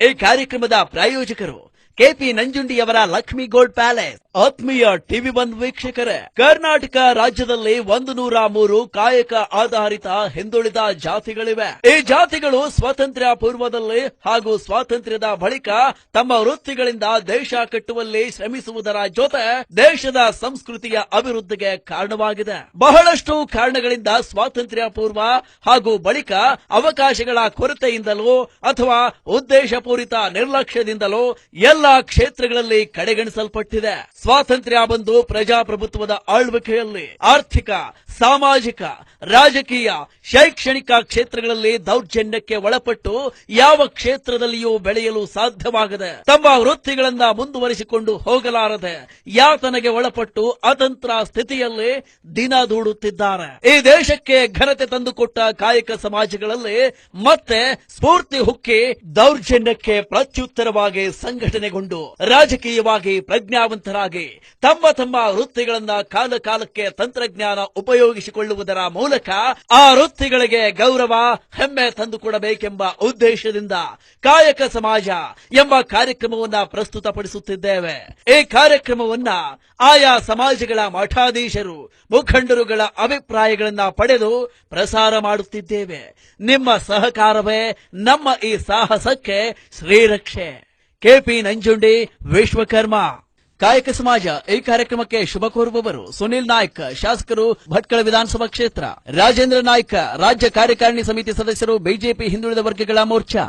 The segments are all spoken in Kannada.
ಈ ಕಾರ್ಯಕ್ರಮದ ಪ್ರಾಯೋಜಕರು ಕೆಪಿ ನಂಜುಂಡಿಯವರ ಲಕ್ಷ್ಮಿ ಗೋಲ್ಡ್ ಪ್ಯಾಲೇಸ್. ಆತ್ಮೀಯ ಟಿವಿ ಬಂದ್ ವೀಕ್ಷಕರೇ, ಕರ್ನಾಟಕ ರಾಜ್ಯದಲ್ಲಿ ಒಂದು ನೂರ ಮೂರು ಕಾಯಕ ಆಧಾರಿತ ಹಿಂದುಳಿದ ಜಾತಿಗಳಿವೆ. ಈ ಜಾತಿಗಳು ಸ್ವಾತಂತ್ರ್ಯ ಪೂರ್ವದಲ್ಲಿ ಹಾಗೂ ಸ್ವಾತಂತ್ರ್ಯದ ಬಳಿಕ ತಮ್ಮ ವೃತ್ತಿಗಳಿಂದ ದೇಶ ಕಟ್ಟುವಲ್ಲಿ ಶ್ರಮಿಸುವುದರ ಜೊತೆ ದೇಶದ ಸಂಸ್ಕೃತಿಯ ಅಭಿವೃದ್ಧಿಗೆ ಕಾರಣವಾಗಿದೆ. ಬಹಳಷ್ಟು ಕಾರಣಗಳಿಂದ ಸ್ವಾತಂತ್ರ್ಯ ಪೂರ್ವ ಹಾಗೂ ಬಳಿಕ ಅವಕಾಶಗಳ ಕೊರತೆಯಿಂದಲೂ ಅಥವಾ ಉದ್ದೇಶಪೂರಿತ ನಿರ್ಲಕ್ಷ್ಯದಿಂದಲೂ ಎಲ್ಲ ಕ್ಷೇತ್ರಗಳಲ್ಲಿ ಕಡೆಗಣಿಸಲ್ಪಟ್ಟಿದೆ. ಸ್ವಾತಂತ್ರ್ಯ ಬಂದು ಪ್ರಜಾಪ್ರಭುತ್ವದ ಆಳ್ವಿಕೆಯಲ್ಲಿ ಆರ್ಥಿಕ ಸಾಮಾಜಿಕ, ರಾಜಕೀಯ, ಶೈಕ್ಷಣಿಕ ಕ್ಷೇತ್ರಗಳಲ್ಲಿ ದೌರ್ಜನ್ಯಕ್ಕೆ ಒಳಪಟ್ಟು ಯಾವ ಕ್ಷೇತ್ರದಲ್ಲಿಯೂ ಬೆಳೆಯಲು ಸಾಧ್ಯವಾಗದೆ ತಮ್ಮ ವೃತ್ತಿಗಳನ್ನ ಮುಂದುವರಿಸಿಕೊಂಡು ಹೋಗಲಾರದೆ ಯಾತನೆಗೆ ಒಳಪಟ್ಟು ಅತಂತ್ರ ಸ್ಥಿತಿಯಲ್ಲಿ ದಿನ ದೂಡುತ್ತಿದ್ದಾರೆ. ಈ ದೇಶಕ್ಕೆ ಘನತೆ ತಂದುಕೊಟ್ಟ ಕಾಯಕ ಸಮಾಜಗಳಲ್ಲಿ ಮತ್ತೆ ಸ್ಫೂರ್ತಿ ಹುಕ್ಕಿ ದೌರ್ಜನ್ಯಕ್ಕೆ ಪ್ರತ್ಯುತ್ತರವಾಗಿ ಸಂಘಟನೆಗೊಂಡು ರಾಜಕೀಯವಾಗಿ ಪ್ರಜ್ಞಾವಂತರಾಗಿ ತಮ್ಮ ತಮ್ಮ ವೃತ್ತಿಗಳನ್ನ ಕಾಲ ಕಾಲಕ್ಕೆ ತಂತ್ರಜ್ಞಾನ ಉಪಯೋಗಿಸಿಕೊಳ್ಳುವುದರ ಮೂಲಕ ಆ ವೃತ್ತಿಗಳಿಗೆ ಗೌರವ, ಹೆಮ್ಮೆ ತಂದುಕೊಡಬೇಕೆಂಬ ಉದ್ದೇಶದಿಂದ ಕಾಯಕ ಸಮಾಜ ಎಂಬ ಕಾರ್ಯಕ್ರಮವನ್ನ ಪ್ರಸ್ತುತಪಡಿಸುತ್ತಿದ್ದೇವೆ. ಈ ಕಾರ್ಯಕ್ರಮವನ್ನ ಆಯಾ ಸಮಾಜಗಳ ಮಠಾಧೀಶರು, ಮುಖಂಡರುಗಳ ಅಭಿಪ್ರಾಯಗಳನ್ನ ಪಡೆದು ಪ್ರಸಾರ ಮಾಡುತ್ತಿದ್ದೇವೆ. ನಿಮ್ಮ ಸಹಕಾರವೇ ನಮ್ಮ ಈ ಸಾಹಸಕ್ಕೆ ಶ್ರೀರಕ್ಷೆ. ಕೆಪಿ ನಂಜುಂಡಿ ವಿಶ್ವಕರ್ಮ. ಕಾಯಕ ಸಮಾಜ ಈ ಕಾರ್ಯಕ್ರಮಕ್ಕೆ ಶುಭ ಕೋರುವವರು ಸುನಿಲ್ ನಾಯ್ಕ, ಶಾಸಕರು ಭಟ್ಕಳ ವಿಧಾನಸಭಾ ಕ್ಷೇತ್ರ. ರಾಜೇಂದ್ರ ನಾಯ್ಕ, ರಾಜ್ಯ ಕಾರ್ಯಕಾರಿಣಿ ಸಮಿತಿ ಸದಸ್ಯರು ಬಿಜೆಪಿ ಹಿಂದುಳಿದ ವರ್ಗಗಳ ಮೋರ್ಚಾ.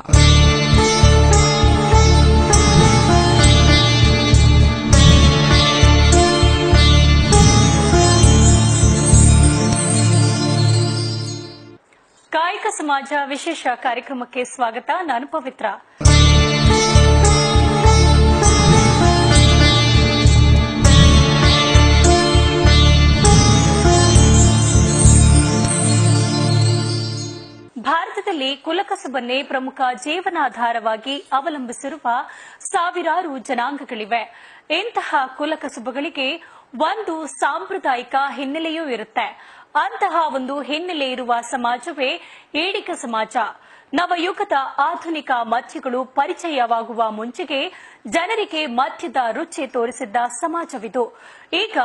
ಕಾಯಕ ಸಮಾಜ ವಿಶೇಷ ಕಾರ್ಯಕ್ರಮಕ್ಕೆ ಸ್ವಾಗತ. ನಾನು ಪವಿತ್ರ. ಭಾರತದಲ್ಲಿ ಕುಲಕಸಬನ್ನೇ ಪ್ರಮುಖ ಜೀವನಾಧಾರವಾಗಿ ಅವಲಂಬಿಸಿರುವ ಸಾವಿರಾರು ಜನಾಂಗಗಳಿವೆ. ಇಂತಹ ಕುಲಕಸಬುಗಳಿಗೆ ಒಂದು ಸಾಂಪ್ರದಾಯಿಕ ಹಿನ್ನೆಲೆಯೂ ಇರುತ್ತೆ. ಅಂತಹ ಒಂದು ಹಿನ್ನೆಲೆ ಇರುವ ಸಮಾಜವೇ ಏಡಿಕ ಸಮಾಜ. ನವಯುಗದ ಆಧುನಿಕ ಮಧ್ಯಗಳು ಪರಿಚಯವಾಗುವ ಮುಂಚೆಗೆ ಜನರಿಗೆ ಮಧ್ಯದ ರುಚಿ ತೋರಿಸಿದ್ದ ಸಮಾಜವಿದು. ಈಗ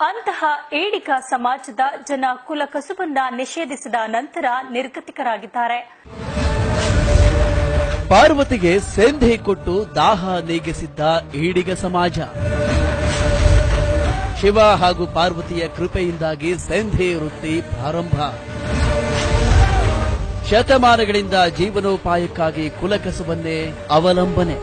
ಅಂತಹ ಏಡಿಕ ಸಮಾಜದ ಜನ ಕುಲ ಕಸುಬನ್ನ ನಿಷೇಧಿಸಿದ ನಂತರ ನಿರ್ಗತಿಕರಾಗಿದ್ದಾರೆ. ಪಾರ್ವತಿಗೆ ಸೇಂಧೆ ಕೊಟ್ಟು ದಾಹ ನೀಗಿಸಿದ್ದ ಈಡಿಗ ಸಮಾಜ. ಶಿವ ಹಾಗೂ ಪಾರ್ವತಿಯ ಕೃಪೆಯಿಂದಾಗಿ ಸೇಂಧೆ ವೃತ್ತಿ ಪ್ರಾರಂಭ. ಶತಮಾನಗಳಿಂದ ಜೀವನೋಪಾಯಕ್ಕಾಗಿ ಕುಲಕಸುಬನ್ನೇ ಅವಲಂಬನೆ.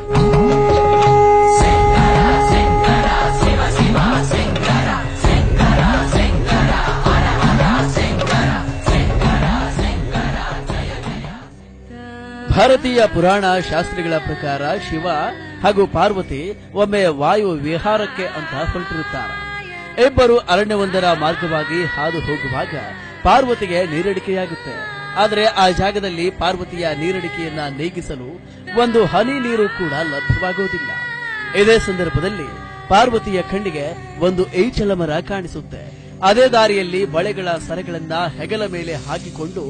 ಭಾರತೀಯ ಪುರಾಣ ಶಾಸ್ತ್ರಗಳ ಪ್ರಕಾರ ಶಿವ ಹಾಗೂ ಪಾರ್ವತಿ ಒಮ್ಮೆ ವಾಯು ವಿಹಾರಕ್ಕೆ ಅಂತ ಹೊರಟಿರುತ್ತಾರೆ. ಇಬ್ಬರು ಅರಣ್ಯವೊಂದರ ಮಾರ್ಗವಾಗಿ ಹಾದು ಹೋಗುವಾಗ ಪಾರ್ವತಿಗೆ ನೀರಡಿಕೆಯಾಗುತ್ತೆ. ಆದರೆ ಆ ಜಾಗದಲ್ಲಿ ಪಾರ್ವತಿಯ ನೀರಡಿಕೆಯನ್ನ ನೀಗಿಸಲು ಒಂದು ಹನಿ ನೀರು ಕೂಡ ಲಭ್ಯವಾಗುವುದಿಲ್ಲ. ಇದೇ ಸಂದರ್ಭದಲ್ಲಿ ಪಾರ್ವತಿಯ ಕಣ್ಣಿಗೆ ಒಂದು ಏಚಲ ಮರ ಕಾಣಿಸುತ್ತೆ. ಅದೇ ದಾರಿಯಲ್ಲಿ ಬಳೆಗಳ ಸರಗಳನ್ನ ಹೆಗಲ ಮೇಲೆ ಹಾಕಿಕೊಂಡು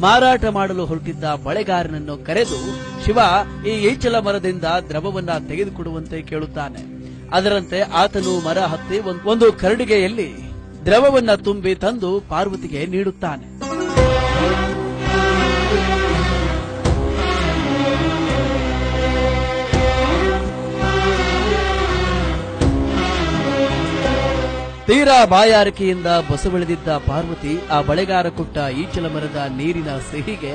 ಮಾರಾಟ ಮಾಡಲು ಹೊರಟಿದ್ದ ಬಳೆಗಾರನನ್ನು ಕರೆದು, ಶಿವ, ಈ ಏಚಲ ಮರದಿಂದ ದ್ರವವನ್ನ ತೆಗೆದುಕೊಡುವಂತೆ ಕೇಳುತ್ತಾನೆ. ಅದರಂತೆ ಆತನು ಮರ ಹತ್ತಿ ಒಂದು ಕರಡಿಗೆಯಲ್ಲಿ ದ್ರವವನ್ನ ತುಂಬಿ ತಂದು ಪಾರ್ವತಿಗೆ ನೀಡುತ್ತಾನೆ. ತೀರಾ ಬಾಯಾರಿಕೆಯಿಂದ ಬಸವಳಿದಿದ್ದ ಪಾರ್ವತಿ ಆ ಬಳೆಗಾರ ಕೊಟ್ಟ ಈಚಲ ಮರದ ನೀರಿನ ಸಿಹಿಗೆ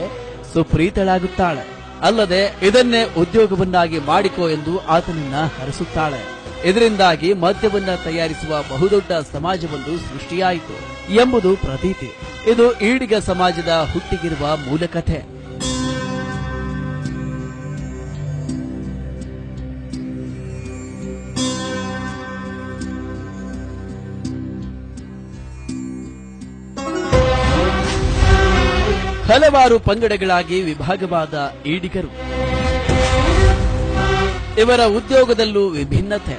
ಸುಪ್ರೀತಳಾಗುತ್ತಾಳೆ. ಅಲ್ಲದೆ ಇದನ್ನೇ ಉದ್ಯೋಗವನ್ನಾಗಿ ಮಾಡಿಕೋ ಎಂದು ಆತನನ್ನ ಹರಸುತ್ತಾಳೆ. ಇದರಿಂದಾಗಿ ಮದ್ಯವನ್ನ ತಯಾರಿಸುವ ಬಹುದೊಡ್ಡ ಸಮಾಜವೊಂದು ಸೃಷ್ಟಿಯಾಯಿತು ಎಂಬುದು ಪ್ರತೀತಿ. ಇದು ಈಡಿಗ ಸಮಾಜದ ಹುಟ್ಟಿಗಿರುವ ಮೂಲಕಥೆ. ಹಲವಾರು ಪಂಗಡಗಳಾಗಿ ವಿಭಾಗವಾದ ಈಡಿಗರು. ಇವರ ಉದ್ಯೋಗದಲ್ಲೂ ವಿಭಿನ್ನತೆ.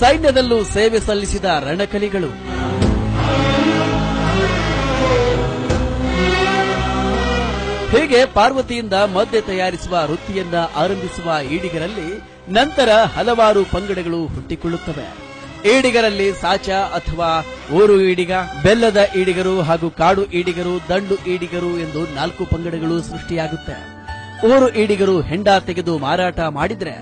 ಸೈನ್ಯದಲ್ಲೂ ಸೇವೆ ಸಲ್ಲಿಸಿದ ರಣಕಲಿಗಳು. ಹೀಗೆ ಪಾರ್ವತಿಯಿಂದ ಮದ್ಯ ತಯಾರಿಸುವ ವೃತ್ತಿಯನ್ನ ಆರಂಭಿಸುವ ಈಡಿಗರಲ್ಲಿ ನಂತರ ಹಲವಾರು ಪಂಗಡಗಳು ಹುಟ್ಟಿಕೊಳ್ಳುತ್ತವೆ. ಈಡಿಗರಲ್ಲಿ ಸಾಚ ಅಥವಾ ಊರು ಈಡಿಗ, ಬೆಲ್ಲದ ಈಡಿಗರು ಹಾಗೂ ಕಾಡು ಈಡಿಗರು, ದಂಡು ಈಡಿಗರು ಎಂದು ನಾಲ್ಕು ಪಂಗಡಗಳು ಸೃಷ್ಟಿಯಾಗುತ್ತೆ. ಊರು ಈಡಿಗರು ಹೆಂಡ ತೆಗೆದು ಮಾರಾಟ ಮಾಡಿದ್ರೆ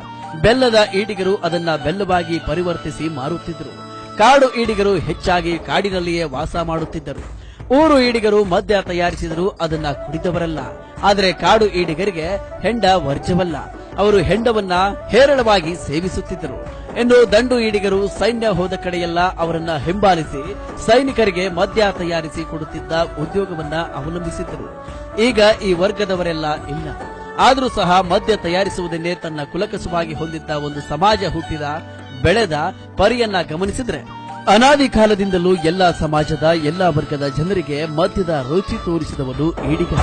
ಬೆಲ್ಲದ ಈಡಿಗರು ಅದನ್ನ ಬೆಲ್ಲವಾಗಿ ಪರಿವರ್ತಿಸಿ ಮಾರುತ್ತಿದ್ದರು. ಕಾಡು ಈಡಿಗರು ಹೆಚ್ಚಾಗಿ ಕಾಡಿನಲ್ಲಿಯೇ ವಾಸ ಮಾಡುತ್ತಿದ್ದರು. ಊರು ಈಡಿಗರು ಮದ್ಯ ತಯಾರಿಸಿದರೂ ಅದನ್ನ ಕುಡಿದವರಲ್ಲ. ಆದರೆ ಕಾಡು ಈಡಿಗರಿಗೆ ಹೆಂಡ ವರ್ಜವಲ್ಲ ಅವರು ಹೆಂಡವನ್ನ ಹೇರಳವಾಗಿ ಸೇವಿಸುತ್ತಿದ್ದರು. ಎಂದು ದಂಡು ಈಡಿಗರು ಸೈನ್ಯ ಹೋದ ಕಡೆಯೆಲ್ಲ ಅವರನ್ನ ಹಿಂಬಾಲಿಸಿ, ಸೈನಿಕರಿಗೆ ಮದ್ಯ ತಯಾರಿಸಿ ಕೊಡುತ್ತಿದ್ದ ಉದ್ಯೋಗವನ್ನ ಅವಲಂಬಿಸಿದ್ದರು. ಈಗ ಈ ವರ್ಗದವರೆಲ್ಲ ಇಲ್ಲ. ಆದರೂ ಸಹ ಮದ್ಯ ತಯಾರಿಸುವುದನ್ನೇ ತನ್ನ ಕುಲಕಸುವಾಗಿ ಹೊಂದಿದ್ದ ಒಂದು ಸಮಾಜ ಹುಟ್ಟಿದ, ಬೆಳೆದ ಪರಿಯನ್ನ ಗಮನಿಸಿದ್ರೆ, ಅನಾದಿ ಕಾಲದಿಂದಲೂ ಎಲ್ಲಾ ಸಮಾಜದ ಎಲ್ಲಾ ವರ್ಗದ ಜನರಿಗೆ ಮದ್ಯದ ರುಚಿ ತೋರಿಸಿದವನು ಈಡಿಗ.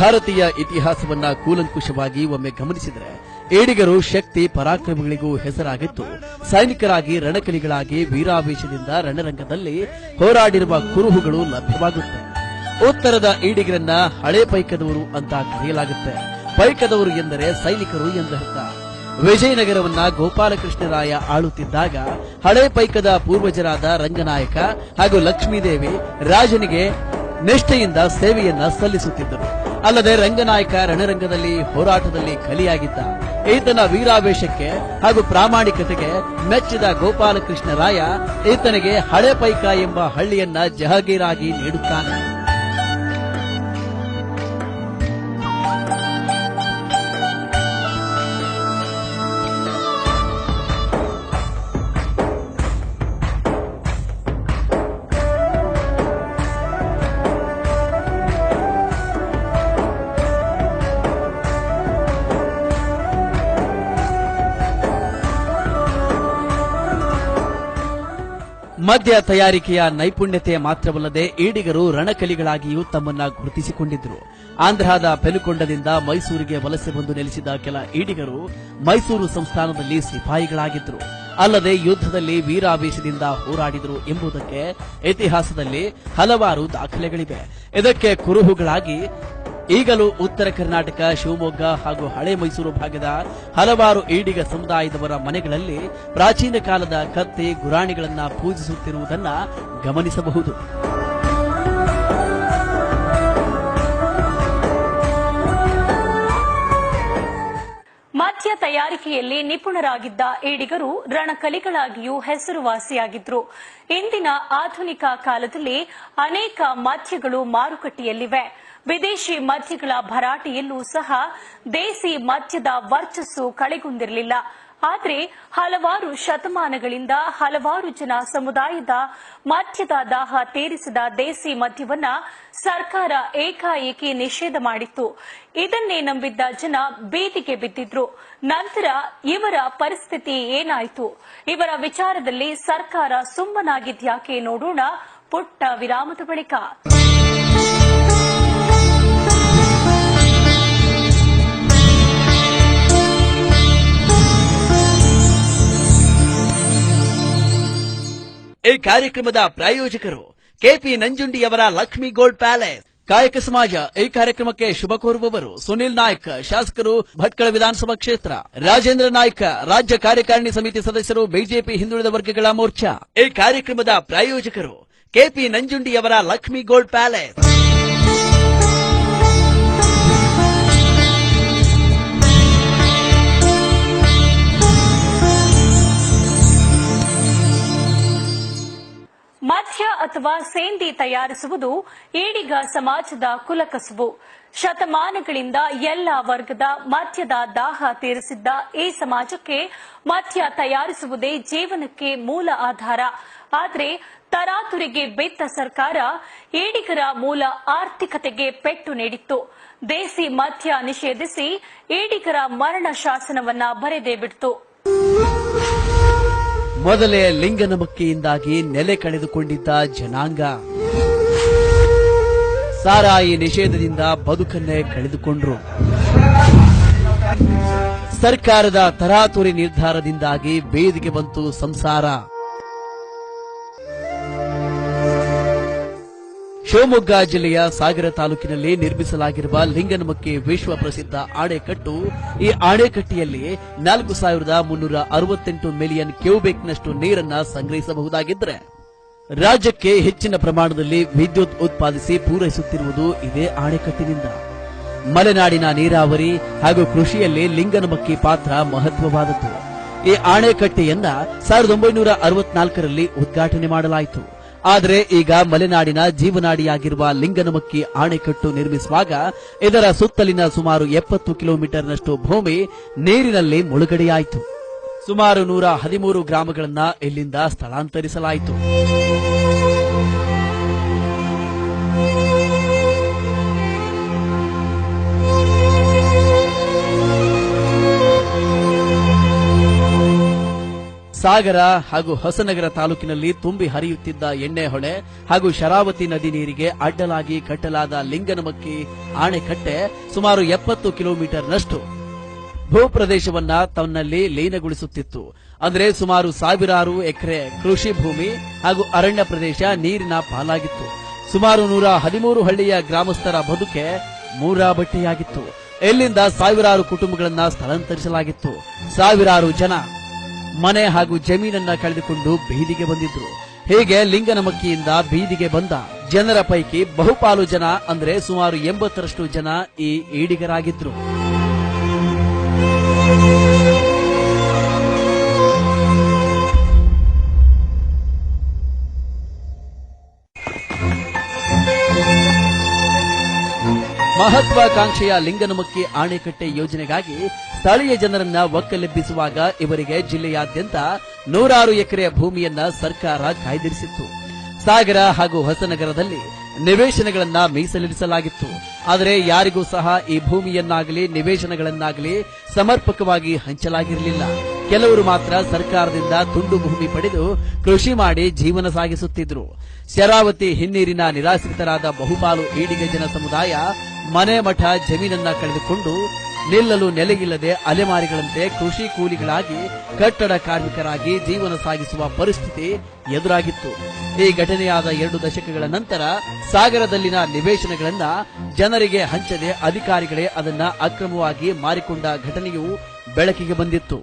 ಭಾರತೀಯ ಇತಿಹಾಸವನ್ನ ಕೂಲಂಕುಷವಾಗಿ ಒಮ್ಮೆ ಗಮನಿಸಿದರೆ ಏಡಿಗರು ಶಕ್ತಿ ಪರಾಕ್ರಮಗಳಿಗೂ ಹೆಸರಾಗಿತ್ತು ಸೈನಿಕರಾಗಿ ರಣಕಲಿಗಳಾಗಿ ವೀರಾವೇಶದಿಂದ ರಣರಂಗದಲ್ಲಿ ಹೋರಾಡಿರುವ ಕುರುಹುಗಳು ಲಭ್ಯವಾಗುತ್ತೆ. ಉತ್ತರದ ಈಡಿಗರನ್ನ ಹಳೆ ಪೈಕದವರು ಅಂತ ಕರೆಯಲಾಗುತ್ತೆ. ಪೈಕದವರು ಎಂದರೆ ಸೈನಿಕರು ಎಂದರ್ಥ. ವಿಜಯನಗರವನ್ನ ಗೋಪಾಲಕೃಷ್ಣರಾಯ ಆಳುತ್ತಿದ್ದಾಗ ಹಳೆ ಪೈಕದ ಪೂರ್ವಜರಾದ ರಂಗನಾಯಕ ಹಾಗೂ ಲಕ್ಷ್ಮೀದೇವಿ ರಾಜನಿಗೆ ನಿಷ್ಠೆಯಿಂದ ಸೇವೆಯನ್ನ ಸಲ್ಲಿಸುತ್ತಿದ್ದರು. ಅಲ್ಲದೆ ರಂಗನಾಯಕ ರಣರಂಗದಲ್ಲಿ ಹೋರಾಟದಲ್ಲಿ ಕಲಿಯಾಗಿದ್ದ ಈತನ ವೀರಾವೇಶಕ್ಕೆ ಹಾಗೂ ಪ್ರಾಮಾಣಿಕತೆಗೆ ಮೆಚ್ಚಿದ ಗೋಪಾಲಕೃಷ್ಣ ರಾಯ ಈತನಿಗೆ ಹಳೆ ಪೈಕ ಎಂಬ ಹಳ್ಳಿಯನ್ನ ಜಹಗೀರಾಗಿ ನೀಡುತ್ತಾನೆ. ಮದ್ಯ ತಯಾರಿಕೆಯ ನೈಪುಣ್ಯತೆ ಮಾತ್ರವಲ್ಲದೆ ಈಡಿಗರು ರಣಕಲಿಗಳಾಗಿಯೂ ತಮ್ಮನ್ನ ಗುರುತಿಸಿಕೊಂಡಿದ್ದರು. ಆಂಧ್ರದ ಪೆನುಕೊಂಡದಿಂದ ಮೈಸೂರಿಗೆ ವಲಸೆ ಬಂದು ನೆಲೆಸಿದ ಕೆಲ ಈಡಿಗರು ಮೈಸೂರು ಸಂಸ್ಥಾನದಲ್ಲಿ ಸಿಪಾಯಿಗಳಾಗಿದ್ದರು. ಅಲ್ಲದೆ ಯುದ್ಧದಲ್ಲಿ ವೀರಾವೇಶದಿಂದ ಹೋರಾಡಿದರು ಎಂಬುದಕ್ಕೆ ಇತಿಹಾಸದಲ್ಲಿ ಹಲವಾರು ದಾಖಲೆಗಳಿವೆ. ಇದಕ್ಕೆ ಕುರುಹುಗಳಾಗಿ ಈಗಲೂ ಉತ್ತರ ಕರ್ನಾಟಕ, ಶಿವಮೊಗ್ಗ ಹಾಗೂ ಹಳೆ ಮೈಸೂರು ಭಾಗದ ಹಲವಾರು ಈಡಿಗ ಸಮುದಾಯದವರ ಮನೆಗಳಲ್ಲಿ ಪ್ರಾಚೀನ ಕಾಲದ ಕತ್ತೆ, ಗುರಾಣಿಗಳನ್ನ ಪೂಜಿಸುತ್ತಿರುವುದನ್ನ ಗಮನಿಸಬಹುದು. ಮದ್ಯ ತಯಾರಿಕೆಯಲ್ಲಿ ನಿಪುಣರಾಗಿದ್ದ ಏಡಿಗರು ರಣಕಲಿಗಳಾಗಿಯೂ ಹೆಸರುವಾಸಿಯಾಗಿದ್ರು. ಇಂದಿನ ಆಧುನಿಕ ಕಾಲದಲ್ಲಿ ಅನೇಕ ಮದ್ಯಗಳು ಮಾರುಕಟ್ಟೆಯಲ್ಲಿವೆ. ವಿದೇಶಿ ಮದ್ಯಗಳ ಭರಾಟೆಯಲ್ಲೂ ಸಹ ದೇಸಿ ಮದ್ಯದ ವರ್ಚಸ್ಸು ಕಳೆಗುಂದಿರಲಿಲ್ಲ ಆದರೆ ಹಲವಾರು ಶತಮಾನಗಳಿಂದ ಹಲವಾರು ಜನ ಸಮುದಾಯದ ಮದ್ಯದ ದಾಹ ತೀರಿಸಿದ ದೇಸಿ ಮದ್ಯವನ್ನ ಸರ್ಕಾರ ಏಕಾಏಕಿ ನಿಷೇಧ ಮಾಡಿತ್ತು. ಇದನ್ನೇ ನಂಬಿದ್ದ ಜನ ಬೀದಿಗೆ ಬಿದ್ದಿದ್ರು. ನಂತರ ಇವರ ಪರಿಸ್ಥಿತಿ ಏನಾಯಿತು? ಇವರ ವಿಚಾರದಲ್ಲಿ ಸರ್ಕಾರ ಸುಮ್ಮನಾಗಿದ್ಯಾಕೆ ನೋಡೋಣ. ಪುಟ್ಟ ವಿರಾಮದ ಬಳಿಕ. ಈ ಕಾರ್ಯಕ್ರಮದ ಪ್ರಾಯೋಜಕರು ಕೆಪಿ ನಂಜುಂಡಿಯವರ ಲಕ್ಷ್ಮಿ ಗೋಲ್ಡ್ ಪ್ಯಾಲೇಸ್. ಕಾಯಕ ಸಮಾಜ ಈ ಕಾರ್ಯಕ್ರಮಕ್ಕೆ ಶುಭ ಕೋರುವವರು ಸುನಿಲ್ ನಾಯ್ಕ್, ಶಾಸಕರು ಭಟ್ಕಳ ವಿಧಾನಸಭಾ ಕ್ಷೇತ್ರ, ರಾಜೇಂದ್ರ ನಾಯ್ಕ, ರಾಜ್ಯ ಕಾರ್ಯಕಾರಿಣಿ ಸಮಿತಿ ಸದಸ್ಯರು ಬಿಜೆಪಿ ಹಿಂದುಳಿದ ವರ್ಗಗಳ ಮೋರ್ಚಾ. ಈ ಕಾರ್ಯಕ್ರಮದ ಪ್ರಾಯೋಜಕರು ಕೆಪಿ ನಂಜುಂಡಿಯವರ ಲಕ್ಷ್ಮಿ ಗೋಲ್ಡ್ ಪ್ಯಾಲೇಸ್. ಮದ್ಯ ಅಥವಾ ಸೇಂದಿ ತಯಾರಿಸುವುದು ಈಡಿಗ ಸಮಾಜದ ಕುಲಕಸುಬು. ಶತಮಾನಗಳಿಂದ ಎಲ್ಲ ವರ್ಗದ ಮಧ್ಯದ ದಾಹ ತೀರಿಸಿದ್ದ ಈ ಸಮಾಜಕ್ಕೆ ಮಧ್ಯ ತಯಾರಿಸುವುದೇ ಜೀವನಕ್ಕೆ ಮೂಲ ಆಧಾರ. ಆದರೆ ತರಾತುರಿಗೆ ಬಿದ್ದ ಸರ್ಕಾರ ಈಡಿಗರ ಮೂಲ ಆರ್ಥಿಕತೆಗೆ ಪೆಟ್ಟು ನೀಡಿತ್ತು. ದೇಸಿ ಮಧ್ಯ ನಿಷೇಧಿಸಿ ಈಡಿಗರ ಮರಣ ಶಾಸನವನ್ನ ಬರೆದೇ ಬಿಡ್ತು. ಮೊದಲೇ ಲಿಂಗನಮಕ್ಕಿಯಿಂದಾಗಿ ನೆಲೆ ಕಳೆದುಕೊಂಡಿದ್ದ ಜನಾಂಗ. ಸಾರಾಯಿ ನಿಷೇಧದಿಂದ ಬದುಕನ್ನೇ ಕಳೆದುಕೊಂಡ್ರು. ಸರ್ಕಾರದ ತರಾತುರಿ ನಿರ್ಧಾರದಿಂದಾಗಿ ಬೇದಿಗೆ ಬಂತು ಸಂಸಾರ. ಶಿವಮೊಗ್ಗ ಜಿಲ್ಲೆಯ ಸಾಗರ ತಾಲೂಕಿನಲ್ಲಿ ನಿರ್ಮಿಸಲಾಗಿರುವ ಲಿಂಗನಮಕ್ಕಿ ವಿಶ್ವ ಪ್ರಸಿದ್ಧ ಆಣೆಕಟ್ಟು, ಈ ಆಣೆಕಟ್ಟೆಯಲ್ಲಿ ನಾಲ್ಕು ಸಾವಿರದ ಮುನ್ನೂರ ಅರವತ್ತೆಂಟು ಮಿಲಿಯನ್ ಕ್ಯೂಬೆಕ್ನಷ್ಟು ನೀರನ್ನು ಸಂಗ್ರಹಿಸಬಹುದಾಗಿದ್ದರೆ, ರಾಜ್ಯಕ್ಕೆ ಹೆಚ್ಚಿನ ಪ್ರಮಾಣದಲ್ಲಿ ವಿದ್ಯುತ್ ಉತ್ಪಾದಿಸಿ ಪೂರೈಸುತ್ತಿರುವುದು ಇದೇ ಆಣೆಕಟ್ಟಿನಿಂದ. ಮಲೆನಾಡಿನ ನೀರಾವರಿ ಹಾಗೂ ಕೃಷಿಯಲ್ಲಿ ಲಿಂಗನಮಕ್ಕಿ ಪಾತ್ರ ಮಹತ್ವವಾದದ್ದು. ಈ ಆಣೆಕಟ್ಟೆಯನ್ನ ಸಾವಿರದ ಒಂಬೈನೂರ ಅರವತ್ನಾಲ್ಕರಲ್ಲಿ ಉದ್ಘಾಟನೆ ಮಾಡಲಾಯಿತು. ಆದರೆ ಈಗ ಮಲೆನಾಡಿನ ಜೀವನಾಡಿಯಾಗಿರುವ ಲಿಂಗನಮಕ್ಕಿ ಆಣೆಕಟ್ಟು ನಿರ್ಮಿಸುವಾಗ ಇದರ ಸುತ್ತಲಿನ ಸುಮಾರು ಎಪ್ಪತ್ತು ಕಿಲೋಮೀಟರ್ನಷ್ಟು ಭೂಮಿ ನೀರಿನಲ್ಲಿ ಮುಳುಗಡೆಯಾಯಿತು. ಸುಮಾರು ನೂರ ಹದಿಮೂರು ಗ್ರಾಮಗಳನ್ನ ಇಲ್ಲಿಂದ ಸ್ಥಳಾಂತರಿಸಲಾಯಿತು. ಸಾಗರ ಹಾಗೂ ಹೊಸನಗರ ತಾಲೂಕಿನಲ್ಲಿ ತುಂಬಿ ಹರಿಯುತ್ತಿದ್ದ ಎಣ್ಣೆ ಹೊಳೆ ಹಾಗೂ ಶರಾವತಿ ನದಿ ನೀರಿಗೆ ಅಡ್ಡಲಾಗಿ ಕಟ್ಟಲಾದ ಲಿಂಗನಮಕ್ಕಿ ಆಣೆಕಟ್ಟೆ ಸುಮಾರು ಎಪ್ಪತ್ತು ಕಿಲೋಮೀಟರ್ನಷ್ಟು ಭೂಪ್ರದೇಶವನ್ನ ತನ್ನಲ್ಲಿ ಲೀನಗೊಳಿಸುತ್ತಿತ್ತು. ಅಂದರೆ ಸುಮಾರು ಸಾವಿರಾರು ಎಕರೆ ಕೃಷಿ ಭೂಮಿ ಹಾಗೂ ಅರಣ್ಯ ಪ್ರದೇಶ ನೀರಿನ ಪಾಲಾಗಿತ್ತು. ಸುಮಾರು ನೂರ ಹದಿಮೂರು ಹಳ್ಳಿಯ ಗ್ರಾಮಸ್ಥರ ಬದುಕೆ ಮೂರಾ ಬಟ್ಟೆಯಾಗಿತ್ತು. ಇಲ್ಲಿಂದ ಸಾವಿರಾರು ಕುಟುಂಬಗಳನ್ನ ಸ್ಥಳಾಂತರಿಸಲಾಗಿತ್ತು. ಸಾವಿರಾರು ಜನ ಮನೆ ಹಾಗೂ ಜಮೀನನ್ನ ಕಳೆದುಕೊಂಡು ಬೀದಿಗೆ ಬಂದಿದ್ರು. ಹೀಗೆ ಲಿಂಗನಮಕ್ಕಿಯಿಂದ ಬೀದಿಗೆ ಬಂದ? ಜನರ ಪೈಕಿ ಬಹುಪಾಲು ಜನ, ಅಂದ್ರೆ ಸುಮಾರು ಎಂಬತ್ತರಷ್ಟು ಜನ ಈ ಈಡಿಗರಾಗಿದ್ರು. ಮಹತ್ವಾಕಾಂಕ್ಷೆಯ ಲಿಂಗನಮಕ್ಕಿ ಆಣೆಕಟ್ಟೆ ಯೋಜನೆಗಾಗಿ ಸ್ಥಳೀಯ ಜನರನ್ನ ಒಕ್ಕಲೆಬ್ಬಿಸುವಾಗ ಇವರಿಗೆ ಜಿಲ್ಲೆಯಾದ್ಯಂತ ನೂರಾರು ಎಕರೆ ಭೂಮಿಯನ್ನ ಸರ್ಕಾರ ಕಾಯ್ದಿರಿಸಿತ್ತು. ಸಾಗರ ಹಾಗೂ ಹೊಸನಗರದಲ್ಲಿ ನಿವೇಶನಗಳನ್ನ ಮೀಸಲಿರಿಸಲಾಗಿತ್ತು. ಆದರೆ ಯಾರಿಗೂ ಸಹ ಈ ಭೂಮಿಯನ್ನಾಗಲಿ, ನಿವೇಶನಗಳನ್ನಾಗಲಿ ಸಮರ್ಪಕವಾಗಿ ಹಂಚಲಾಗಿರಲಿಲ್ಲ. ಕೆಲವರು ಮಾತ್ರ ಸರ್ಕಾರದಿಂದ ತುಂಡು ಭೂಮಿ ಪಡೆದು ಕೃಷಿ ಮಾಡಿ ಜೀವನ ಸಾಗಿಸುತ್ತಿದ್ರು. ಶರಾವತಿ ಹಿನ್ನೀರಿನ ನಿರಾಶ್ರಿತರಾದ ಬಹುಪಾಲು ಈಡಿಗ ಜನ ಸಮುದಾಯ ಮನೆ ಮಠ ಜಮೀನನ್ನ ಕಳೆದುಕೊಂಡು ನಿಲ್ಲಲು ನೆಲೆಗಿಲ್ಲದೆ ಅಲೆಮಾರಿಗಳಂತೆ ಕೃಷಿ ಕೂಲಿಗಳಾಗಿ ಕಟ್ಟಡ ಕಾರ್ಮಿಕರಾಗಿ ಜೀವನ ಸಾಗಿಸುವ ಪರಿಸ್ಥಿತಿ ಎದುರಾಗಿತ್ತು. ಈ ಘಟನೆಯಾದ ಎರಡು ದಶಕಗಳ ನಂತರ ಸಾಗರದಲ್ಲಿನ ನಿವೇಶನಗಳನ್ನ ಜನರಿಗೆ ಹಂಚದೆ ಅಧಿಕಾರಿಗಳೇ ಅದನ್ನ ಅಕ್ರಮವಾಗಿ ಮಾರಿಕೊಂಡ ಘಟನೆಯು ಬೆಳಕಿಗೆ ಬಂದಿತ್ತು.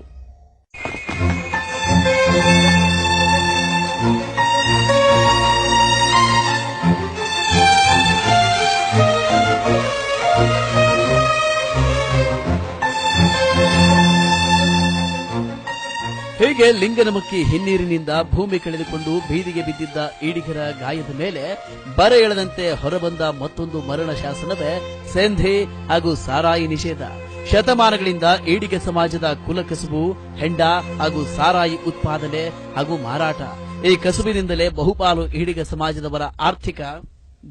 ಹೀಗೆ ಲಿಂಗನಮಕ್ಕಿ ಹಿನ್ನೀರಿನಿಂದ ಭೂಮಿ ಕಳೆದುಕೊಂಡು ಬೀದಿಗೆ ಬಿದ್ದಿದ್ದ ಈಡಿಗರ ಗಾಯದ ಮೇಲೆ ಬರ ಎಳೆದಂತೆ ಹೊರಬಂದ ಮತ್ತೊಂದು ಮರಣ ಶಾಸನವೇ ಸಂಧಿ ಹಾಗೂ ಸಾರಾಯಿ ನಿಷೇಧ. ಶತಮಾನಗಳಿಂದ ಈಡಿಗ ಸಮಾಜದ ಕುಲಕಸುಬು ಹೆಂಡ ಹಾಗೂ ಸಾರಾಯಿ ಉತ್ಪಾದನೆ ಹಾಗೂ ಮಾರಾಟ. ಈ ಕಸುಬಿನಿಂದಲೇ ಬಹುಪಾಲು ಈಡಿಗ ಸಮಾಜದವರ ಆರ್ಥಿಕ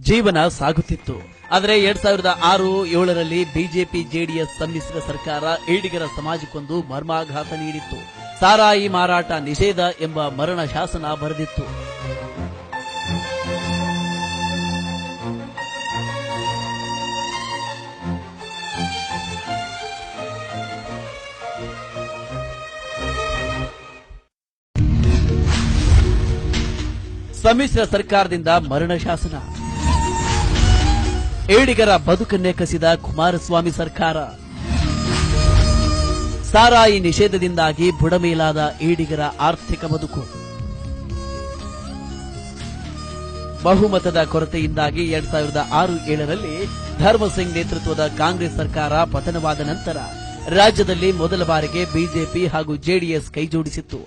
ಜೀವನ ಸಾಗುತ್ತಿತ್ತು. ಆದರೆ ಎರಡ್ ಸಾವಿರದ ಆರು ಏಳರಲ್ಲಿ ಬಿಜೆಪಿ ಜೆಡಿಎಸ್ ಸಮ್ಮಿಶ್ರ ಸರ್ಕಾರ ಈಡಿಗರ ಸಮಾಜಕ್ಕೊಂದು ಮರ್ಮಾಘಾತ ನೀಡಿತ್ತು. ಸಾರಾಯಿ ಮಾರಾಟ ನಿಷೇಧ ಎಂಬ ಮರಣ ಶಾಸನ ಬರೆದಿತ್ತು. ಸಮ್ಮಿಶ್ರ ಸರ್ಕಾರದಿಂದ ಮರಣ ಶಾಸನ. ಏಡಿಗರ ಬದುಕನ್ನೇ ಕಸಿದ ಕುಮಾರಸ್ವಾಮಿ ಸರ್ಕಾರ. ಸಾರಾಯಿ ನಿಷೇಧದಿಂದಾಗಿ ಬುಡಮೇಲಾದ ಏಡಿಗರ ಆರ್ಥಿಕ ಬದುಕು. ಬಹುಮತದ ಕೊರತೆಯಿಂದಾಗಿ ಎರಡ್ ಸಾವಿರದ ಆರು ಏಳರಲ್ಲಿ ಧರ್ಮಸಿಂಗ್ ನೇತೃತ್ವದ ಕಾಂಗ್ರೆಸ್ ಸರ್ಕಾರ ಪತನವಾದ ನಂತರ ರಾಜ್ಯದಲ್ಲಿ ಮೊದಲ ಬಾರಿಗೆ ಬಿಜೆಪಿ ಹಾಗೂ ಜೆಡಿಎಸ್ ಕೈಜೋಡಿಸಿತ್ತು.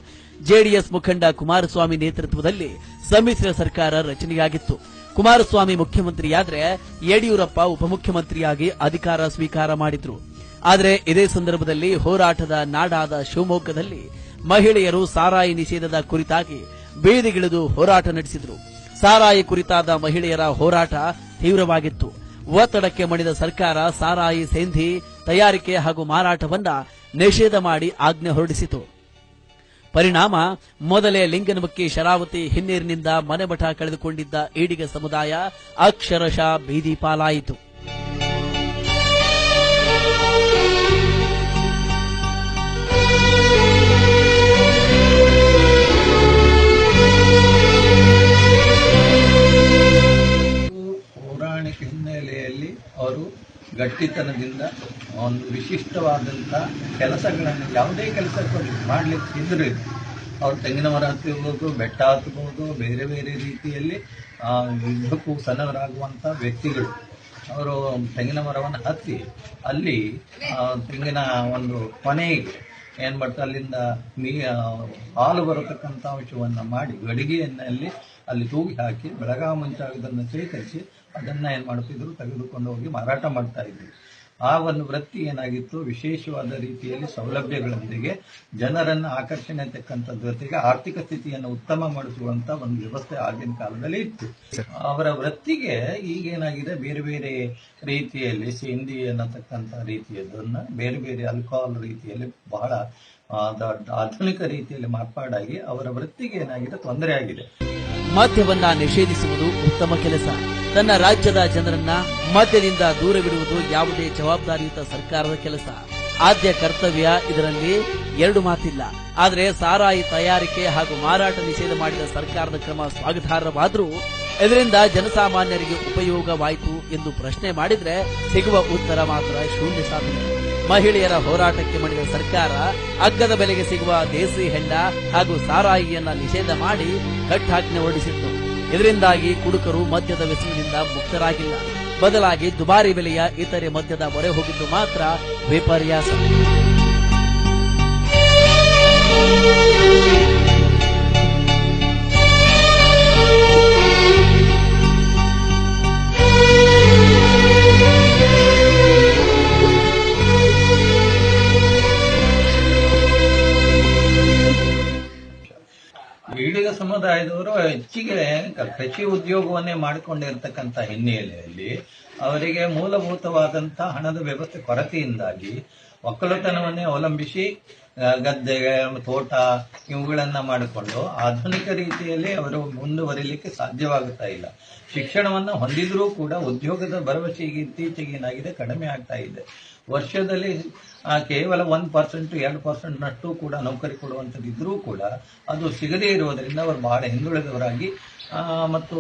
ಜೆಡಿಎಸ್ ಮುಖಂಡ ಕುಮಾರಸ್ವಾಮಿ ನೇತೃತ್ವದಲ್ಲಿ ಸಮ್ಮಿಶ್ರ ಸರ್ಕಾರ ರಚನೆಯಾಗಿತ್ತು. ಕುಮಾರಸ್ವಾಮಿ ಮುಖ್ಯಮಂತ್ರಿಯಾದ್ರೆ ಯಡಿಯೂರಪ್ಪ ಉಪಮುಖ್ಯಮಂತ್ರಿಯಾಗಿ ಅಧಿಕಾರ ಸ್ವೀಕಾರ ಮಾಡಿದ್ರು. ಆದರೆ ಇದೇ ಸಂದರ್ಭದಲ್ಲಿ ಹೋರಾಟದ ನಾಡಾದ ಶಿವಮೊಗ್ಗದಲ್ಲಿ ಮಹಿಳೆಯರು ಸಾರಾಯಿ ನಿಷೇಧದ ಕುರಿತಾಗಿ ಬೀದಿಗಿಳಿದು ಹೋರಾಟ ನಡೆಸಿದ್ರು. ಸಾರಾಯಿ ಕುರಿತಾದ ಮಹಿಳೆಯರ ಹೋರಾಟ ತೀವ್ರವಾಗಿತ್ತು. ಒತ್ತಡಕ್ಕೆ ಮಣಿದ ಸರ್ಕಾರ ಸಾರಾಯಿ ಸೇಂಧಿ, ತಯಾರಿಕೆ ಹಾಗೂ ಮಾರಾಟವನ್ನ ನಿಷೇಧ ಮಾಡಿ ಆಜ್ಞೆ ಹೊರಡಿಸಿತು. ಪರಿಣಾಮ ಮೊದಲೇ ಲಿಂಗನಮಕ್ಕಿ ಶರಾವತಿ ಹಿನ್ನೀರಿನಿಂದ ಮನೆಮಠ ಕಳೆದುಕೊಂಡಿದ್ದ ಈಡಿಗ ಸಮುದಾಯ ಅಕ್ಷರಶಃ ಬೀದಿ ಪಾಲಾಯಿತು. ಪೌರಾಣಿಕ ಹಿನ್ನೆಲೆಯಲ್ಲಿ ಅವರು ಗಟ್ಟಿತನದಿಂದ ಒಂದು ವಿಶಿಷ್ಟವಾದಂಥ ಕೆಲಸಗಳನ್ನು ಯಾವುದೇ ಕೆಲಸ ಮಾಡಲಿಕ್ಕೆ ಇದ್ರೆ ಅವ್ರು ತೆಂಗಿನ ಮರ ಹತ್ತಿರ್ಬೋದು, ಬೆಟ್ಟ ಹತ್ಬೋದು, ಬೇರೆ ಬೇರೆ ರೀತಿಯಲ್ಲಿ ಯುದ್ಧಕ್ಕೂ ಸನ್ನವರಾಗುವಂಥ ವ್ಯಕ್ತಿಗಳು. ಅವರು ತೆಂಗಿನ ಮರವನ್ನು ಹತ್ತಿ, ಅಲ್ಲಿ ತೆಂಗಿನ ಒಂದು ಕೊನೆಗೆ ಏನು ಮಾಡ್ತಾರೆ ಅಲ್ಲಿಂದ ನೀ ಹಾಲು ಬರತಕ್ಕಂಥ ಅಂಶವನ್ನು ಮಾಡಿ, ಗಡಿಗೆಯನ್ನಲ್ಲಿ ಅಲ್ಲಿ ತೂಗಿ ಹಾಕಿ ಬೆಳಗಾವಿ ಮುಂಚಾಗದನ್ನು ಚೇತರಿಸಿ ಅದನ್ನು ಏನು ಮಾಡ್ತಿದ್ರು ತೆಗೆದುಕೊಂಡು ಹೋಗಿ ಮಾರಾಟ ಮಾಡ್ತಾ ಇದ್ರು. ಆ ಒಂದು ವೃತ್ತಿ ಏನಾಗಿತ್ತು? ವಿಶೇಷವಾದ ರೀತಿಯಲ್ಲಿ ಸೌಲಭ್ಯಗಳೊಂದಿಗೆ ಜನರನ್ನು ಆಕರ್ಷಣೆ ತಕ್ಕಂಥದ್ದು ಜೊತೆಗೆ ಆರ್ಥಿಕ ಸ್ಥಿತಿಯನ್ನು ಉತ್ತಮ ಮಾಡಿಸುವಂತ ಒಂದು ವ್ಯವಸ್ಥೆ ಆಗಿನ ಕಾಲದಲ್ಲಿ ಇತ್ತು. ಅವರ ವೃತ್ತಿಗೆ ಈಗೇನಾಗಿದೆ ಬೇರೆ ಬೇರೆ ರೀತಿಯಲ್ಲಿ ಸಿಂಧಿ ಅನ್ನತಕ್ಕಂಥ ರೀತಿಯದನ್ನ ಬೇರೆ ಬೇರೆ ಆಲ್ಕೋಹಾಲ್ ರೀತಿಯಲ್ಲಿ ಬಹಳ ಆಧುನಿಕ ರೀತಿಯಲ್ಲಿ ಮಾರ್ಪಾಡಾಗಿ ಅವರ ವೃತ್ತಿಗೆ ಏನಾಗಿದೆ? ತೊಂದರೆ ಆಗಿದೆ. ಮದ್ಯವನ್ನ ನಿಷೇಧಿಸುವುದು ಉತ್ತಮ ಕೆಲಸ. ತನ್ನ ರಾಜ್ಯದ ಜನರನ್ನ ಮದ್ಯದಿಂದ ದೂರವಿಡುವುದು ಯಾವುದೇ ಜವಾಬ್ದಾರಿಯುತ ಸರ್ಕಾರದ ಕೆಲಸ. ಆದ್ಯ ಕರ್ತವ್ಯ ಇದರಲ್ಲಿ ಎರಡು ಮಾತಿಲ್ಲ. ಆದರೆ ಸಾರಾಯಿ ತಯಾರಿಕೆ ಹಾಗೂ ಮಾರಾಟ ನಿಷೇಧ ಮಾಡಿದ ಸರ್ಕಾರದ ಕ್ರಮ ಸ್ವಾಗತಾರ್ಹವಾದರೂ ಇದರಿಂದ ಜನಸಾಮಾನ್ಯರಿಗೆ ಉಪಯೋಗವಾಯಿತು ಎಂದು ಪ್ರಶ್ನೆ ಮಾಡಿದ್ರೆ ಸಿಗುವ ಉತ್ತರ ಮಾತ್ರ ಶೂನ್ಯ ಸಾಧನೆ. ಮಹಿಳೆಯರ ಹೋರಾಟಕ್ಕೆ ಮಾಡಿದ ಸರ್ಕಾರ ಅಗ್ಗದ ಬೆಲೆಗೆ ಸಿಗುವ ದೇಸಿ ಹೆಂಡ ಹಾಗೂ ಸಾರಾಯಿಯನ್ನ ನಿಷೇಧ ಮಾಡಿ ಕಟ್ಟಾಜ್ಞೆ ಹೊರಡಿಸಿತ್ತು. ಇದರಿಂದಾಗಿ ಕುಡುಕರು ಮದ್ಯದ ವ್ಯಸನದಿಂದ ಮುಕ್ತರಾಗಿಲ್ಲ. ಬದಲಾಗಿ ದುಬಾರಿ ಬೆಲೆಯ ಇತರೆ ಮದ್ಯದ ಮೊರೆ ಹೋಗಿದ್ದು ಮಾತ್ರ ವಿಪರ್ಯಾಸ. ಸಮುದಾಯದವರು ಹೆಚ್ಚಿಗೆ ಕೃಷಿ ಉದ್ಯೋಗವನ್ನೇ ಮಾಡಿಕೊಂಡಿರ್ತಕ್ಕಂಥ ಹಿನ್ನೆಲೆಯಲ್ಲಿ ಅವರಿಗೆ ಮೂಲಭೂತವಾದಂಥ ಹಣದ ವ್ಯವಸ್ಥೆ ಕೊರತೆಯಿಂದಾಗಿ ಒಕ್ಕಲುತನವನ್ನೇ ಅವಲಂಬಿಸಿ ಗದ್ದೆ, ತೋಟ ಇವುಗಳನ್ನ ಮಾಡಿಕೊಂಡು ಆಧುನಿಕ ರೀತಿಯಲ್ಲಿ ಅವರು ಮುಂದುವರಿಲಿಕ್ಕೆ ಸಾಧ್ಯವಾಗುತ್ತಾ ಇಲ್ಲ. ಶಿಕ್ಷಣವನ್ನು ಹೊಂದಿದ್ರೂ ಕೂಡ ಉದ್ಯೋಗದ ಭರವಸೆಗೆ ಇತ್ತೀಚೆಗೆ ಏನಾಗಿದೆ ಕಡಿಮೆ ಆಗ್ತಾ ಇದೆ. ವರ್ಷದಲ್ಲಿ ಕೇವಲ ಒಂದು ಪರ್ಸೆಂಟ್, ಎರಡು ಪರ್ಸೆಂಟ್ನಷ್ಟು ಕೂಡ ನೌಕರಿ ಕೊಡುವಂಥದ್ದು ಇದ್ರೂ ಕೂಡ ಅದು ಸಿಗದೇ ಇರುವುದರಿಂದ ಅವರು ಬಹಳ ಹಿಂದುಳಿದವರಾಗಿ ಮತ್ತು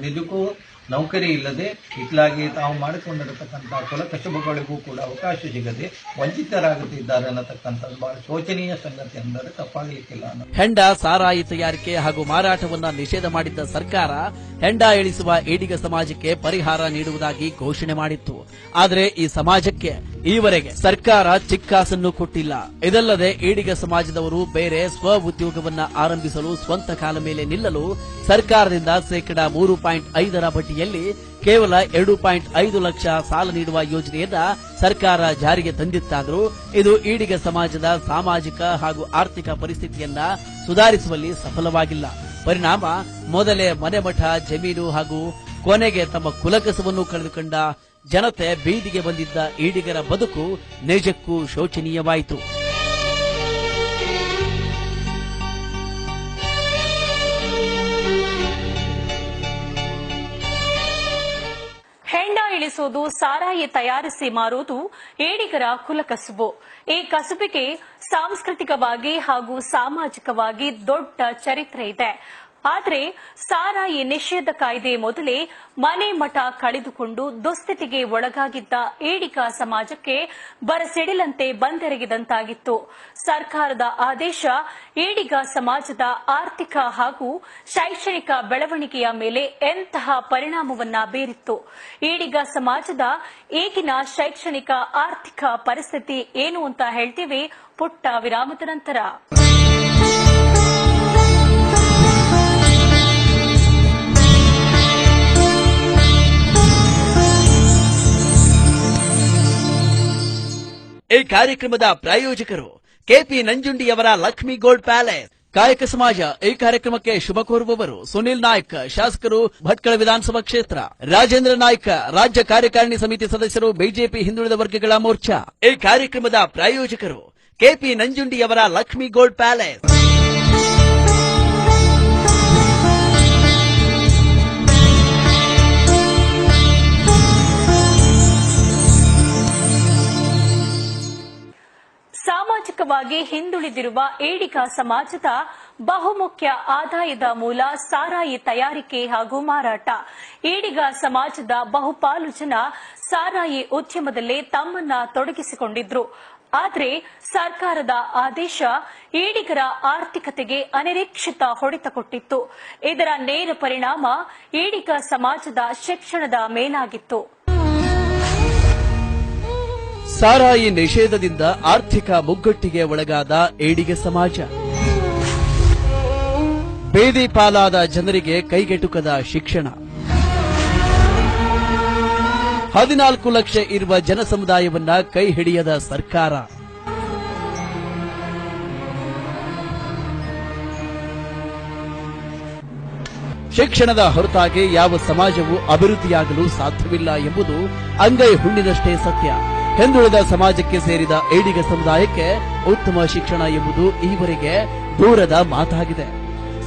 ನಿಜಕ್ಕೂ ನೌಕರಿ ಇಲ್ಲದೆ ಇಟ್ಲಾಗಿ ತಾವು ಮಾಡಿಕೊಂಡಿರತಕ್ಕಂಥ ಕುಲಕಸಬುಗಳಿಗೂ ಕೂಡ ಅವಕಾಶ ಸಿಗದೆ ವಂಚಿತರಾಗುತ್ತಿದ್ದಾರೆ ಅನ್ನತಕ್ಕಂಥದ್ದು ಬಹಳ ಶೋಚನೀಯ ಸಂಗತಿ ಅಂದರೆ ತಪ್ಪಾಗಲಿಕ್ಕಿಲ್ಲ ಹೆಂಡ ಸಾರಾಯಿ ತಯಾರಿಕೆ ಹಾಗೂ ಮಾರಾಟವನ್ನ ನಿಷೇಧ ಮಾಡಿದ್ದ ಸರ್ಕಾರ ಹೆಂಡ ಇಳಿಸುವ ಈಡಿಗ ಸಮಾಜಕ್ಕೆ ಪರಿಹಾರ ನೀಡುವುದಾಗಿ ಘೋಷಣೆ ಮಾಡಿತ್ತು. ಆದರೆ ಈ ಸಮಾಜಕ್ಕೆ ಈವರೆಗೆ ಸರ್ಕಾರ ಚಿಕ್ಕಾಸನ್ನು ಕೊಟ್ಟಿಲ್ಲ. ಇದಲ್ಲದೆ ಈಡಿಗ ಸಮಾಜದವರು ಬೇರೆ ಸ್ವ ಉದ್ಯೋಗವನ್ನ ಆರಂಭಿಸಲು ಸ್ವಂತ ಕಾಲ ಮೇಲೆ ನಿಲ್ಲಲು ಸರ್ಕಾರದಿಂದ ಶೇಕಡಾ ಮೂರು ಪಾಯಿಂಟ್ ಐದರ ಬಡ್ಡಿಯಲ್ಲಿ ಕೇವಲ ಎರಡು ಪಾಯಿಂಟ್ ಐದು ಲಕ್ಷ ಸಾಲ ನೀಡುವ ಯೋಜನೆಯನ್ನ ಸರ್ಕಾರ ಜಾರಿಗೆ ತಂದಿತ್ತಾದರೂ ಇದು ಈಡಿಗ ಸಮಾಜದ ಸಾಮಾಜಿಕ ಹಾಗೂ ಆರ್ಥಿಕ ಪರಿಸ್ಥಿತಿಯನ್ನ ಸುಧಾರಿಸುವಲ್ಲಿ ಸಫಲವಾಗಿಲ್ಲ. ಪರಿಣಾಮ ಮೊದಲೇ ಮನೆಮಠ ಜಮೀನು ಹಾಗೂ ಕೊನೆಗೆ ತಮ್ಮ ಕುಲಕಸವನ್ನು ಕಳೆದುಕೊಂಡ ಜನತೆ ಬೀದಿಗೆ ಬಂದಿದ್ದ ಈಡಿಗರ ಬದುಕು ನಿಜಕ್ಕೂ ಶೋಚನೀಯವಾಯಿತು. ಇಳಿಸುವುದು ಸಾರಾಯಿ ತಯಾರಿಸಿ ಮಾರುವುದು ಏಡಿಗರ ಕುಲಕಸುಬು ಈ ಕಸುಬಿಗೆ ಸಾಂಸ್ಕೃತಿಕವಾಗಿ ಹಾಗೂ ಸಾಮಾಜಿಕವಾಗಿ ದೊಡ್ಡ ಚರಿತ್ರೆ ಇದೆ. ಆದರೆ ಸಾರಾಯಿ ನಿಷೇಧ ಕಾಯ್ದೆ ಮೊದಲೇ ಮನೆ ಮಠ ಕಳೆದುಕೊಂಡು ದುಸ್ಥಿತಿಗೆ ಒಳಗಾಗಿದ್ದ ಏಡಿಗ ಸಮಾಜಕ್ಕೆ ಬರಸಿಡಿಲಂತೆ ಬಂದೆರಗಿದಂತಾಗಿತ್ತು. ಸರ್ಕಾರದ ಆದೇಶ ಏಡಿಗ ಸಮಾಜದ ಆರ್ಥಿಕ ಹಾಗೂ ಶೈಕ್ಷಣಿಕ ಬೆಳವಣಿಗೆಯ ಮೇಲೆ ಎಂತಹ ಪರಿಣಾಮವನ್ನ ಬೀರಿತ್ತು. ಈಡಿಗ ಸಮಾಜದ ಈಗಿನ ಶೈಕ್ಷಣಿಕ ಆರ್ಥಿಕ ಪರಿಸ್ಥಿತಿ ಏನು ಅಂತ ಹೇಳ್ತೀವಿ ಪುಟ್ಟ ವಿರಾಮದ ನಂತರ. ಈ ಕಾರ್ಯಕ್ರಮದ ಪ್ರಾಯೋಜಕರು ಕೆಪಿ ನಂಜುಂಡಿಯವರ ಲಕ್ಷ್ಮಿ ಗೋಲ್ಡ್ ಪ್ಯಾಲೇಸ್. ಕಾಯಕ ಸಮಾಜ ಈ ಕಾರ್ಯಕ್ರಮಕ್ಕೆ ಶುಭ ಕೋರುವವರು ಸುನಿಲ್ ನಾಯ್ಕ, ಶಾಸಕರು ಭಟ್ಕಳ ವಿಧಾನಸಭಾ ಕ್ಷೇತ್ರ. ರಾಜೇಂದ್ರ ನಾಯ್ಕ, ರಾಜ್ಯ ಕಾರ್ಯಕಾರಿಣಿ ಸಮಿತಿ ಸದಸ್ಯರು ಬಿಜೆಪಿ ಹಿಂದುಳಿದ ವರ್ಗಗಳ ಮೋರ್ಚಾ. ಈ ಕಾರ್ಯಕ್ರಮದ ಪ್ರಾಯೋಜಕರು ಕೆಪಿ ನಂಜುಂಡಿಯವರ ಲಕ್ಷ್ಮಿ ಗೋಲ್ಡ್ ಪ್ಯಾಲೇಸ್. ಆರ್ಥಿಕವಾಗಿ ಹಿಂದುಳಿದಿರುವ ಏಡಿಗ ಸಮಾಜದ ಬಹುಮುಖ್ಯ ಆದಾಯದ ಮೂಲ ಸಾರಾಯಿ ತಯಾರಿಕೆ ಹಾಗೂ ಮಾರಾಟ. ಏಡಿಗ ಸಮಾಜದ ಬಹುಪಾಲು ಜನ ಸಾರಾಯಿ ಉದ್ಯಮದಲ್ಲೇ ತಮ್ಮನ್ನ ತೊಡಗಿಸಿಕೊಂಡಿದ್ರು. ಆದರೆ ಸರ್ಕಾರದ ಆದೇಶ ಏಡಿಗರ ಆರ್ಥಿಕತೆಗೆ ಅನಿರೀಕ್ಷಿತ ಹೊಡೆತ ಕೊಟ್ಟಿತ್ತು ಇದರ ನೇರ ಪರಿಣಾಮ ಏಡಿಗ ಸಮಾಜದ ಶಿಕ್ಷಣದ ಮೇಲಾಗಿತ್ತು. ಸಾರಾಯಿ ನಿಷೇಧದಿಂದ ಆರ್ಥಿಕ ಮುಗ್ಗಟ್ಟಿಗೆ ಒಳಗಾದ ಏಡಿಗೆ ಸಮಾಜ. ಬೇದಿ ಪಾಲಾದ ಜನರಿಗೆ ಕೈಗೆಟುಕದ ಶಿಕ್ಷಣ. ಹದಿನಾಲ್ಕು ಲಕ್ಷ ಇರುವ ಜನಸಮುದಾಯವನ್ನ ಕೈ ಹಿಡಿಯದ ಸರ್ಕಾರ. ಶಿಕ್ಷಣದ ಹೊರತಾಗಿ ಯಾವ ಸಮಾಜವು ಅಭಿವೃದ್ಧಿಯಾಗಲು ಸಾಧ್ಯವಿಲ್ಲ ಎಂಬುದು ಅಂಗೈ ಹುಣ್ಣಿನಷ್ಟೇ ಸತ್ಯ. ಹಿಂದುಳಿದ ಸಮಾಜಕ್ಕೆ ಸೇರಿದ ಏಡಿಗ ಸಮುದಾಯಕ್ಕೆ ಉತ್ತಮ ಶಿಕ್ಷಣ ಎಂಬುದು ಈವರೆಗೆ ದೂರದ ಮಾತಾಗಿದೆ.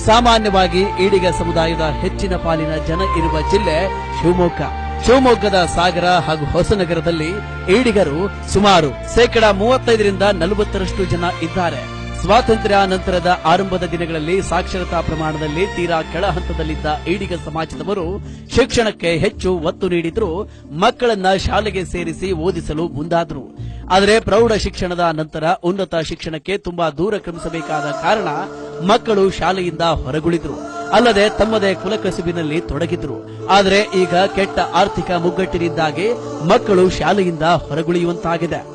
ಸಾಮಾನ್ಯವಾಗಿ ಈಡಿಗ ಸಮುದಾಯದ ಹೆಚ್ಚಿನ ಪಾಲಿನ ಜನ ಇರುವ ಜಿಲ್ಲೆ ಶಿವಮೊಗ್ಗ. ಶಿವಮೊಗ್ಗದ ಸಾಗರ ಹಾಗೂ ಹೊಸನಗರದಲ್ಲಿ ಈಡಿಗರು ಸುಮಾರು ಶೇಕಡಾ ಮೂವತ್ತೈದರಿಂದ ನಲವತ್ತರಷ್ಟು ಜನ ಇದ್ದಾರೆ. ಸ್ವಾತಂತ್ರ್ಯ ನಂತರದ ಆರಂಭದ ದಿನಗಳಲ್ಲಿ ಸಾಕ್ಷರತಾ ಪ್ರಮಾಣದಲ್ಲಿ ತೀರಾ ಕೆಳ ಹಂತದಲ್ಲಿದ್ದ ಈಡಿಗ ಸಮಾಜದವರು ಶಿಕ್ಷಣಕ್ಕೆ ಹೆಚ್ಚು ಒತ್ತು ನೀಡಿದ್ರು, ಮಕ್ಕಳನ್ನ ಶಾಲೆಗೆ ಸೇರಿಸಿ ಓದಿಸಲು ಮುಂದಾದರು. ಆದರೆ ಪ್ರೌಢ ಶಿಕ್ಷಣದ ನಂತರ ಉನ್ನತ ಶಿಕ್ಷಣಕ್ಕೆ ತುಂಬಾ ದೂರ ಕ್ರಮಿಸಬೇಕಾದ ಕಾರಣ ಮಕ್ಕಳು ಶಾಲೆಯಿಂದ ಹೊರಗುಳಿದ್ರು. ಅಲ್ಲದೆ ತಮ್ಮದೇ ಕುಲಕಸುಬಿನಲ್ಲಿ ತೊಡಗಿದ್ರು. ಆದರೆ ಈಗ ಕೆಟ್ಟ ಆರ್ಥಿಕ ಮುಗ್ಗಟ್ಟಿನಿಂದಾಗಿ ಮಕ್ಕಳು ಶಾಲೆಯಿಂದ ಹೊರಗುಳಿಯುವಂತಾಗಿದೆ.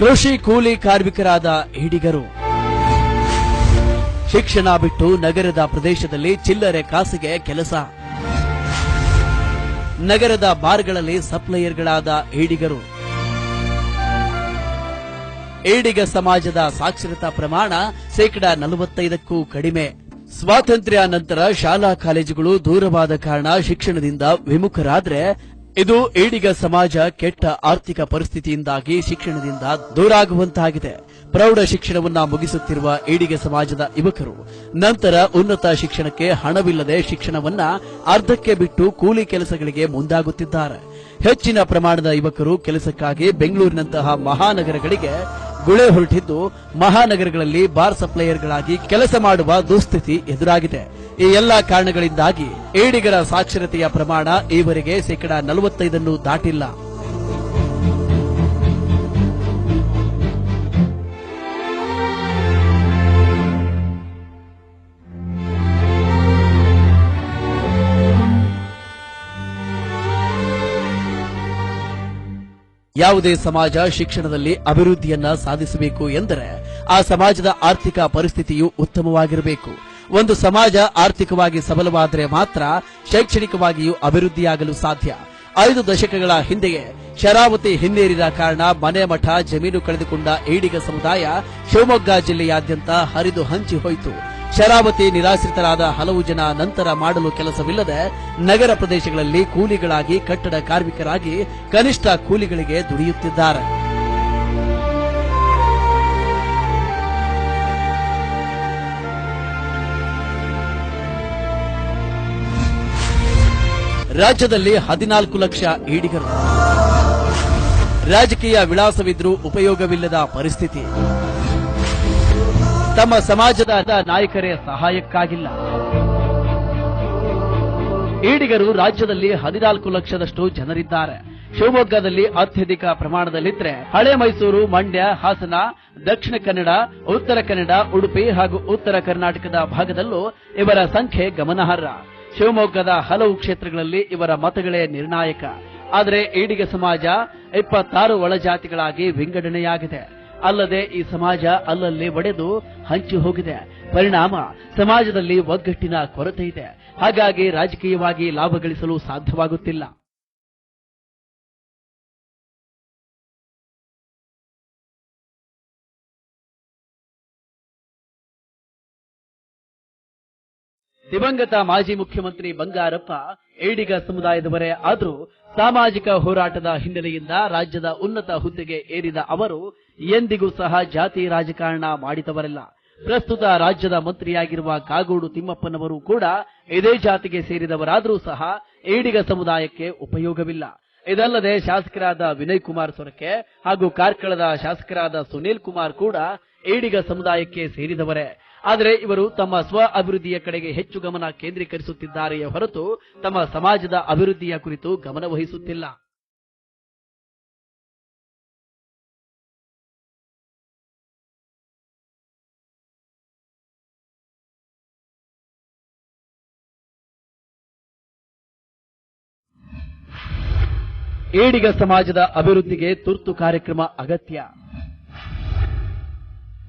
ಕೃಷಿ ಕೂಲಿ ಕಾರ್ಮಿಕರಾದ ಹಿಡಿಗರು. ಶಿಕ್ಷಣ ಬಿಟ್ಟು ನಗರದ ಪ್ರದೇಶದಲ್ಲಿ ಚಿಲ್ಲರೆ ಕಾಸಿಗೆ ಕೆಲಸ. ನಗರದ ಬಾರ್ಗಳಲ್ಲಿ ಸಪ್ಲೈಯರ್ಗಳಾದ ಈಡಿಗರು ಈಡಿಗ ಸಮಾಜದ ಸಾಕ್ಷರತಾ ಪ್ರಮಾಣ ಶೇಕಡ ನಲವತ್ತೈದಕ್ಕೂ ಕಡಿಮೆ. ಸ್ವಾತಂತ್ರ್ಯ ನಂತರ ಶಾಲಾ ಕಾಲೇಜುಗಳು ದೂರವಾದ ಕಾರಣ ಶಿಕ್ಷಣದಿಂದ ವಿಮುಖರಾದ್ರೆ ಇದು ಈಡಿಗ ಸಮಾಜ ಕೆಟ್ಟ ಆರ್ಥಿಕ ಪರಿಸ್ಥಿತಿಯಿಂದಾಗಿ ಶಿಕ್ಷಣದಿಂದ ದೂರಾಗುವಂತಾಗಿದೆ. ಪ್ರೌಢ ಶಿಕ್ಷಣವನ್ನ ಮುಗಿಸುತ್ತಿರುವ ಈಡಿಗ ಸಮಾಜದ ಯುವಕರು, ನಂತರ ಉನ್ನತ ಶಿಕ್ಷಣಕ್ಕೆ ಹಣವಿಲ್ಲದೆ ಶಿಕ್ಷಣವನ್ನ ಅರ್ಧಕ್ಕೆ ಬಿಟ್ಟು ಕೂಲಿ ಕೆಲಸಗಳಿಗೆ ಮುಂದಾಗುತ್ತಿದ್ದಾರೆ. ಹೆಚ್ಚಿನ ಪ್ರಮಾಣದ ಯುವಕರು ಕೆಲಸಕ್ಕಾಗಿ ಬೆಂಗಳೂರಿನಂತಹ ಮಹಾನಗರಗಳಿಗೆ ಗುಳೆ ಹೊರಟಿದ್ದು ಮಹಾನಗರಗಳಲ್ಲಿ ಬಾರ್ ಸಪ್ಲೈಯರ್ಗಳಾಗಿ ಕೆಲಸ ಮಾಡುವ ದುಸ್ಥಿತಿ ಎದುರಾಗಿದೆ. ಈ ಎಲ್ಲಾ ಕಾರಣಗಳಿಂದಾಗಿ ಏಡಿಗರ ಸಾಕ್ಷರತೆಯ ಪ್ರಮಾಣ ಈವರೆಗೆ ಶೇಕಡಾ ನಲವತ್ತೈದನ್ನು ದಾಟಿಲ್ಲ. ಯಾವುದೇ ಸಮಾಜ ಶಿಕ್ಷಣದಲ್ಲಿ ಅಭಿವೃದ್ಧಿಯನ್ನ ಸಾಧಿಸಬೇಕು ಎಂದರೆ ಆ ಸಮಾಜದ ಆರ್ಥಿಕ ಪರಿಸ್ಥಿತಿಯು ಉತ್ತಮವಾಗಿರಬೇಕು. ಒಂದು ಸಮಾಜ ಆರ್ಥಿಕವಾಗಿ ಸಬಲವಾದರೆ ಮಾತ್ರ ಶೈಕ್ಷಣಿಕವಾಗಿಯೂ ಅಭಿವೃದ್ಧಿಯಾಗಲು ಸಾಧ್ಯ. ಐದು ದಶಕಗಳ ಹಿಂದೆಯೇ ಶರಾವತಿ ಹಿನ್ನೀರಿನ ಕಾರಣ ಮನೆ ಮಠ, ಜಮೀನು ಕಳೆದುಕೊಂಡ ಈಡಿಗ ಸಮುದಾಯ ಶಿವಮೊಗ್ಗ ಜಿಲ್ಲೆಯಾದ್ಯಂತ ಹರಿದು ಹಂಚಿ ಹೋಯಿತು. ಶರಾವತಿ ನಿರಾಶ್ರಿತರಾದ ಹಲವು ಜನ ನಂತರ ಮಾಡಲು ಕೆಲಸವಿಲ್ಲದೆ ನಗರ ಪ್ರದೇಶಗಳಲ್ಲಿ ಕೂಲಿಗಳಾಗಿ, ಕಟ್ಟಡ ಕಾರ್ಮಿಕರಾಗಿ ಕನಿಷ್ಠ ಕೂಲಿಗಳಿಗೆ ದುಡಿಯುತ್ತಿದ್ದಾರೆ. ರಾಜ್ಯದಲ್ಲಿ ಹದಿನಾಲ್ಕು ಲಕ್ಷ ಈಡಿಗರು. ರಾಜಕೀಯ ವಿಳಾಸವಿದ್ರೂ ಉಪಯೋಗವಿಲ್ಲದ ಪರಿಸ್ಥಿತಿ. ತಮ್ಮ ಸಮಾಜದ ನಾಯಕರೇ ಸಹಾಯಕ್ಕಾಗಿಲ್ಲ. ಈಡಿಗರು ರಾಜ್ಯದಲ್ಲಿ ಹದಿನಾಲ್ಕು ಲಕ್ಷದಷ್ಟು ಜನರಿದ್ದಾರೆ. ಶಿವಮೊಗ್ಗದಲ್ಲಿ ಅತ್ಯಧಿಕ ಪ್ರಮಾಣದಲ್ಲಿದ್ದರೆ ಹಳೆ ಮೈಸೂರು, ಮಂಡ್ಯ, ಹಾಸನ, ದಕ್ಷಿಣ ಕನ್ನಡ, ಉತ್ತರ ಕನ್ನಡ, ಉಡುಪಿ ಹಾಗೂ ಉತ್ತರ ಕರ್ನಾಟಕದ ಭಾಗದಲ್ಲೂ ಇವರ ಸಂಖ್ಯೆ ಗಮನಾರ್ಹ. ಶಿವಮೊಗ್ಗದ ಹಲವು ಕ್ಷೇತ್ರಗಳಲ್ಲಿ ಇವರ ಮತಗಳೇ ನಿರ್ಣಾಯಕ. ಆದರೆ ಈಡಿಗ ಸಮಾಜ ಇಪ್ಪತ್ತಾರು ಒಳಜಾತಿಗಳಾಗಿ ವಿಂಗಡಣೆಯಾಗಿದೆ. ಅಲ್ಲದೆ ಈ ಸಮಾಜ ಅಲ್ಲಲ್ಲಿ ಒಡೆದು ಹಂಚಿ ಹೋಗಿದೆ. ಪರಿಣಾಮ ಸಮಾಜದಲ್ಲಿ ಒಗ್ಗಟ್ಟಿನ ಕೊರತೆ ಇದೆ. ಹಾಗಾಗಿ ರಾಜಕೀಯವಾಗಿ ಲಾಭ ಗಳಿಸಲು ಸಾಧ್ಯವಾಗುತ್ತಿಲ್ಲ. ದಿವಂಗತ ಮಾಜಿ ಮುಖ್ಯಮಂತ್ರಿ ಬಂಗಾರಪ್ಪ ಏಡಿಗ ಸಮುದಾಯದವರೇ ಆದರೂ ಸಾಮಾಜಿಕ ಹೋರಾಟದ ಹಿನ್ನೆಲೆಯಿಂದ ರಾಜ್ಯದ ಉನ್ನತ ಹುದ್ದೆಗೆ ಏರಿದ ಅವರು ಎಂದಿಗೂ ಸಹ ಜಾತಿ ರಾಜಕಾರಣ ಮಾಡಿದವರಲ್ಲ. ಪ್ರಸ್ತುತ ರಾಜ್ಯದ ಮಂತ್ರಿಯಾಗಿರುವ ಕಾಗೋಡು ತಿಮ್ಮಪ್ಪನವರು ಕೂಡ ಇದೇ ಜಾತಿಗೆ ಸೇರಿದವರಾದರೂ ಸಹ ಏಡಿಗ ಸಮುದಾಯಕ್ಕೆ ಉಪಯೋಗವಿಲ್ಲ. ಇದಲ್ಲದೆ ಶಾಸಕರಾದ ವಿನಯ್ ಕುಮಾರ್ ಸೊರಕೆ ಹಾಗೂ ಕಾರ್ಕಳದ ಶಾಸಕರಾದ ಸುನೀಲ್ ಕುಮಾರ್ ಕೂಡ ಏಡಿಗ ಸಮುದಾಯಕ್ಕೆ ಸೇರಿದವರೇ. ಆದರೆ ಇವರು ತಮ್ಮ ಸ್ವ ಅಭಿವೃದ್ಧಿಯ ಕಡೆಗೆ ಹೆಚ್ಚು ಗಮನ ಕೇಂದ್ರೀಕರಿಸುತ್ತಿದ್ದಾರೆಯೇ ಹೊರತು ತಮ್ಮ ಸಮಾಜದ ಅಭಿವೃದ್ಧಿಯ ಕುರಿತು ಗಮನ ವಹಿಸುತ್ತಿಲ್ಲ. ಏಡಿಗ ಸಮಾಜದ ಅಭಿವೃದ್ಧಿಗೆ ತುರ್ತು ಕಾರ್ಯಕ್ರಮ ಅಗತ್ಯ.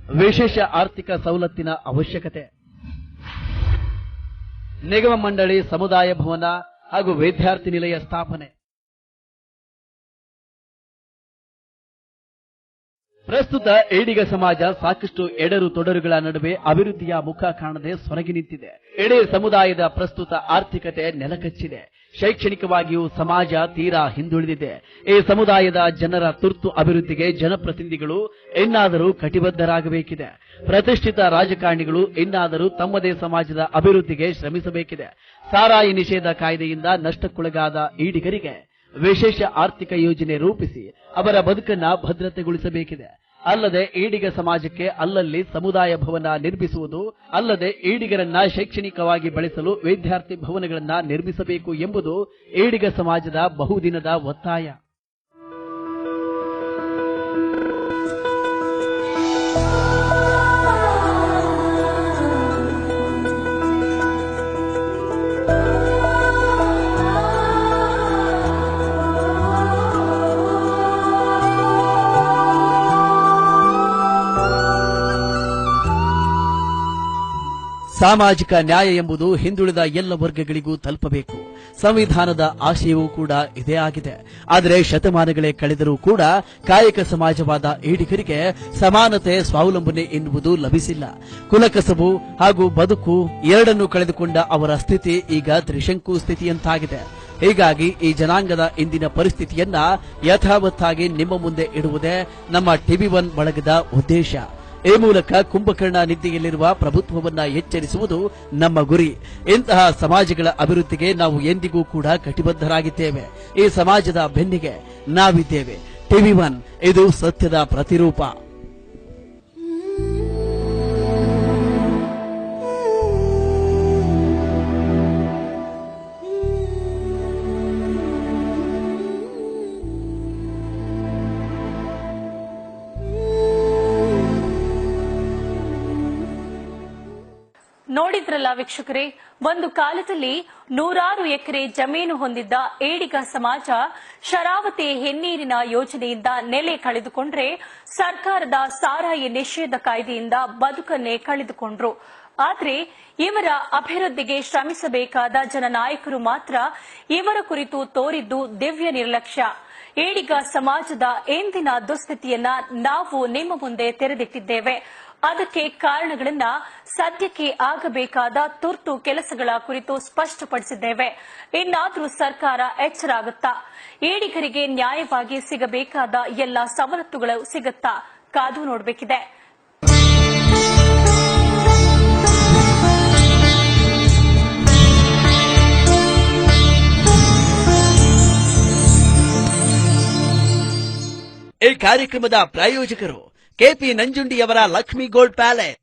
ವಿಶೇಷ ಆರ್ಥಿಕ ಸವಲತ್ತಿನ ಅವಶ್ಯಕತೆ. ನಿಗಮ ಮಂಡಳಿ, ಸಮುದಾಯ ಭವನ ಹಾಗೂ ವಿದ್ಯಾರ್ಥಿ ನಿಲಯ ಸ್ಥಾಪನೆ. ಪ್ರಸ್ತುತ ಏಡಿಗ ಸಮಾಜ ಸಾಕಷ್ಟು ಎಡರು ತೊಡರುಗಳ ನಡುವೆ ಅಭಿವೃದ್ಧಿಯ ಮುಖ ಕಾಣದೆ ಸೊರಗಿ ನಿಂತಿದೆ. ಇಡೀ ಸಮುದಾಯದ ಪ್ರಸ್ತುತ ಆರ್ಥಿಕತೆ ನೆಲಕಚ್ಚಿದೆ. ಶೈಕ್ಷಣಿಕವಾಗಿಯೂ ಸಮಾಜ ತೀರಾ ಹಿಂದುಳಿದಿದೆ. ಈ ಸಮುದಾಯದ ಜನರ ತುರ್ತು ಅಭಿವೃದ್ಧಿಗೆ ಜನಪ್ರತಿನಿಧಿಗಳು ಇನ್ನಾದರೂ ಕಟಿಬದ್ಧರಾಗಬೇಕಿದೆ. ಪ್ರತಿಷ್ಠಿತ ರಾಜಕಾರಣಿಗಳು ಇನ್ನಾದರೂ ತಮ್ಮದೇ ಸಮಾಜದ ಅಭಿವೃದ್ಧಿಗೆ ಶ್ರಮಿಸಬೇಕಿದೆ. ಸಾರಾಯಿ ನಿಷೇಧ ಕಾಯ್ದೆಯಿಂದ ನಷ್ಟಕ್ಕೊಳಗಾದ ಈಡಿಗರಿಗೆ ವಿಶೇಷ ಆರ್ಥಿಕ ಯೋಜನೆ ರೂಪಿಸಿ ಅವರ ಬದುಕನ್ನ ಭದ್ರತೆಗೊಳಿಸಬೇಕಿದೆ. ಅಲ್ಲದೆ ಈಡಿಗ ಸಮಾಜಕ್ಕೆ ಅಲ್ಲಲ್ಲಿ ಸಮುದಾಯ ಭವನ ನಿರ್ಮಿಸುವುದು, ಅಲ್ಲದೆ ಈಡಿಗರನ್ನ ಶೈಕ್ಷಣಿಕವಾಗಿ ಬೆಳೆಸಲು ವಿದ್ಯಾರ್ಥಿ ಭವನಗಳನ್ನ ನಿರ್ಮಿಸಬೇಕು ಎಂಬುದು ಈಡಿಗ ಸಮಾಜದ ಬಹುದಿನದ ಒತ್ತಾಯ. ಸಾಮಾಜಿಕ ನ್ಯಾಯ ಎಂಬುದು ಹಿಂದುಳಿದ ಎಲ್ಲ ವರ್ಗಗಳಿಗೂ ತಲುಪಬೇಕು. ಸಂವಿಧಾನದ ಆಶಯವೂ ಕೂಡ ಇದೇ ಆಗಿದೆ. ಆದರೆ ಶತಮಾನಗಳೇ ಕಳೆದರೂ ಕೂಡ ಕಾಯಕ ಸಮಾಜವಾದ ಈಡಿಗರಿಗೆ ಸಮಾನತೆ, ಸ್ವಾವಲಂಬನೆ ಎನ್ನುವುದು ಲಭಿಸಿಲ್ಲ. ಕುಲಕಸಬು ಹಾಗೂ ಬದುಕು ಎರಡನ್ನೂ ಕಳೆದುಕೊಂಡ ಅವರ ಸ್ಥಿತಿ ಈಗ ತ್ರಿಶಂಕು ಸ್ಥಿತಿಯಂತಾಗಿದೆ. ಹೀಗಾಗಿ ಈ ಜನಾಂಗದ ಇಂದಿನ ಪರಿಸ್ಥಿತಿಯನ್ನ ಯಥಾವತ್ತಾಗಿ ನಿಮ್ಮ ಮುಂದೆ ಇಡುವುದೇ ನಮ್ಮ ಟಿವಿ ಒನ್ ಬಳಗದ ಉದ್ದೇಶ. ಈ ಮೂಲಕ ಕುಂಭಕರ್ಣ ನಿದ್ದೆಯಲ್ಲಿರುವ ಪ್ರಭುತ್ವವನ್ನ ಎಚ್ಚರಿಸುವುದು ನಮ್ಮ ಗುರಿ. ಇಂತಹ ಸಮಾಜಗಳ ಅಭಿವೃದ್ಧಿಗೆ ನಾವು ಎಂದಿಗೂ ಕೂಡ ಕಟಿಬದ್ಧರಾಗಿದ್ದೇವೆ. ಈ ಸಮಾಜದ ಬೆನ್ನಿಗೆ ನಾವಿದ್ದೇವೆ. ಟಿವಿ ಒನ್, ಇದು ಸತ್ಯದ ಪ್ರತಿರೂಪ. ನೋಡಿದ್ರಲ್ಲ ವೀಕ್ಷಕರೇ, ಒಂದು ಕಾಲದಲ್ಲಿ ನೂರಾರು ಎಕರೆ ಜಮೀನು ಹೊಂದಿದ್ದ ಏಡಿಗ ಸಮಾಜ ಶರಾವತಿ ಹೆನ್ನೀರಿನ ಯೋಜನೆಯಿಂದ ನೆಲೆ ಕಳೆದುಕೊಂಡ್ರೆ ಸರ್ಕಾರದ ಸಾರಾಯಿ ನಿಷೇಧ ಕಾಯ್ದೆಯಿಂದ ಬದುಕನ್ನೇ ಕಳೆದುಕೊಂಡ್ರು. ಆದರೆ ಇವರ ಅಭಿವೃದ್ಧಿಗೆ ಶ್ರಮಿಸಬೇಕಾದ ಜನನಾಯಕರು ಮಾತ್ರ ಇವರ ಕುರಿತು ತೋರಿದ್ದು ದಿವ್ಯ ನಿರ್ಲಕ್ಷ್ಯ. ಏಡಿಗ ಸಮಾಜದ ಎಂದಿನ ದುಸ್ಥಿತಿಯನ್ನ ನಾವು ನಿಮ್ಮ ಮುಂದೆ ತೆರೆದಿಟ್ಟಿದ್ದೇವೆ. ಅದಕ್ಕೆ ಕಾರಣಗಳನ್ನ ಸದ್ಯಕ್ಕೆ ಆಗಬೇಕಾದ ತುರ್ತು ಕೆಲಸಗಳ ಕುರಿತು ಸ್ಪಷ್ಟಪಡಿಸಿದ್ದೇವೆ. ಇನ್ನಾದರೂ ಸರ್ಕಾರ ಎಚ್ಚರಾಗುತ್ತಾ? ಏಡಿಗರಿಗೆ ನ್ಯಾಯವಾಗಿ ಸಿಗಬೇಕಾದ ಎಲ್ಲ ಸವಲತ್ತುಗಳು ಸಿಗುತ್ತಾ? ಕಾದು ನೋಡಬೇಕಿದೆ. ಈ ಕಾರ್ಯಕ್ರಮದ ಪ್ರಾಯೋಜಕರು ಕೆಪಿ ನಂಜುಂಡಿಯವರ ಲಕ್ಷ್ಮಿ ಗೋಲ್ಡ್ ಪ್ಯಾಲೇಸ್.